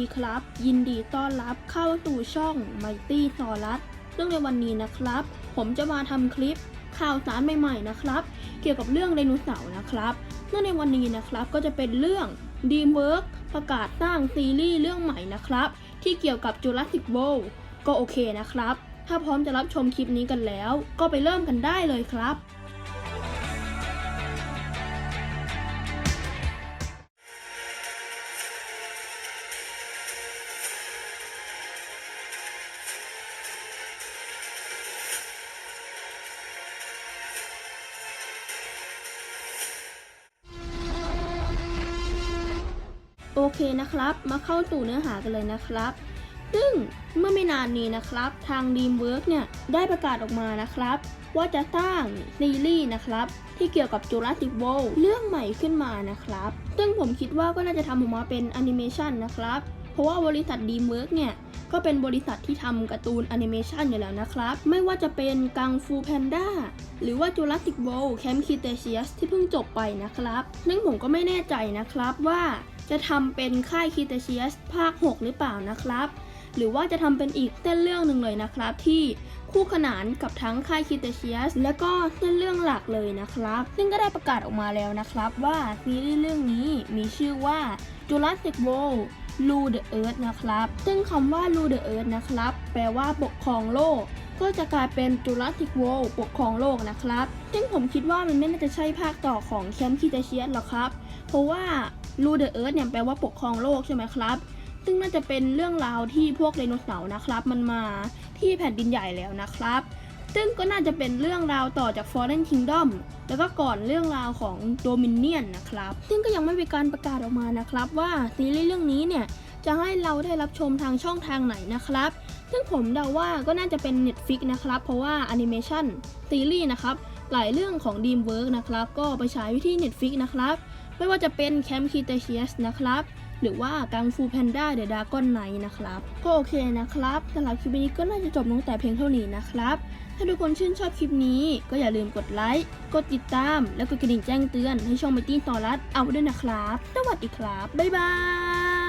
ดีครับ ยินดีต้อนรับเข้าสู่ช่องไมตี้ซอรัสซึ่งในวันนี้นะครับ ผมจะมาทำคลิปข่าวสารใหม่ๆนะครับ เกี่ยวกับเรื่องไดโนเสาร์นะครับซึ่งในวันนี้นะครับก็จะเป็นเรื่อง DreamWorks ประกาศสร้างซีรีส์เรื่องใหม่นะครับ ที่เกี่ยวกับ Jurassic World ก็โอเคนะครับ ถ้าพร้อมจะรับชมคลิปนี้กันแล้ว ก็ไปเริ่มกันได้เลยครับ โอเคนะครับ มาเข้าสู่เนื้อหากันเลยนะครับ ซึ่งเมื่อไม่นานนี้นะครับ ทาง DreamWorks เนี่ยได้ประกาศออกมานะครับ ว่าจะสร้างซีรีส์นะครับ ที่เกี่ยวกับ Jurassic World เรื่องใหม่ขึ้นมานะครับ ซึ่งผมคิดว่าก็น่าจะทำออกมาเป็นแอนิเมชันนะครับ เพราะว่าบริษัท DreamWorks เนี่ยก็เป็นบริษัทที่ทำการ์ตูนแอนิเมชันอยู่แล้วนะครับ ไม่ว่าจะเป็นกังฟูแพนด้าหรือว่า Jurassic World Camp Cretaceous ที่เพิ่งจบไปนะครับ ซึ่งผมก็ไม่แน่ใจนะครับว่า จะทำเป็นค่าย Cretaceous ภาค 6 หรือเปล่านะครับ หรือว่าจะทำเป็นอีกเส้นเรื่องหนึ่งเลยนะครับ ที่คู่ขนานกับทั้งค่าย Cretaceous และก็เส้นเรื่องหลักเลยนะครับ ซึ่งก็ได้ประกาศออกมาแล้วนะครับว่าซีรีส์เรื่องนี้มีชื่อว่า Jurassic World Rule the Earth นะครับ ซึ่งคำว่า Rule the Earth นะครับ แปลว่าปกครองโลก ก็จะกลายเป็น Jurassic World ปกครองโลกนะครับ ซึ่งผมคิดว่ามันไม่น่าจะใช่ภาคต่อของ Camp Cretaceous หรอกครับ เพราะว่า Rule the Earth เนี่ยแปลว่าปกครองโลกใช่ไหมครับ ซึ่งน่าจะเป็นเรื่องราวที่พวกไดโนเสาร์นะครับ มันมาที่แผ่นดินใหญ่แล้วนะครับ ซึ่งก็น่าจะเป็นเรื่องราวต่อจาก Fallen Kingdom แล้วก็ก่อนเรื่องราวของ Dominion นะครับ ซึ่งก็ยังไม่มีการประกาศออกมานะครับว่าซีรีส์เรื่องนี้เนี่ยจะให้เราได้รับชมทางช่องทางไหนนะครับ ซึ่งผมเดาว่าก็น่าจะเป็น Netflix นะครับ เพราะว่าแอนิเมชันซีรีส์นะครับ หลายเรื่องของ DreamWorks นะครับ ก็ไปฉายที่ Netflix นะครับ ไม่ว่าจะเป็นแคมป์คีเตเชียสนะครับ หรือว่ากังฟูแพนด้าเดอะดากอนไนนะครับ ก็โอเคนะครับสำหรับคลิปนี้ก็น่าจะจบลงแต่เพียงเท่านี้นะครับ ถ้าทุกคนชื่นชอบคลิปนี้ก็อย่าลืมกดไลค์ กดติดตาม และกดกระดิ่งแจ้งเตือนให้ช่องมิตี้ต่อรัดเอาไว้ด้วยนะครับ สวัสดีครับ บ๊ายบาย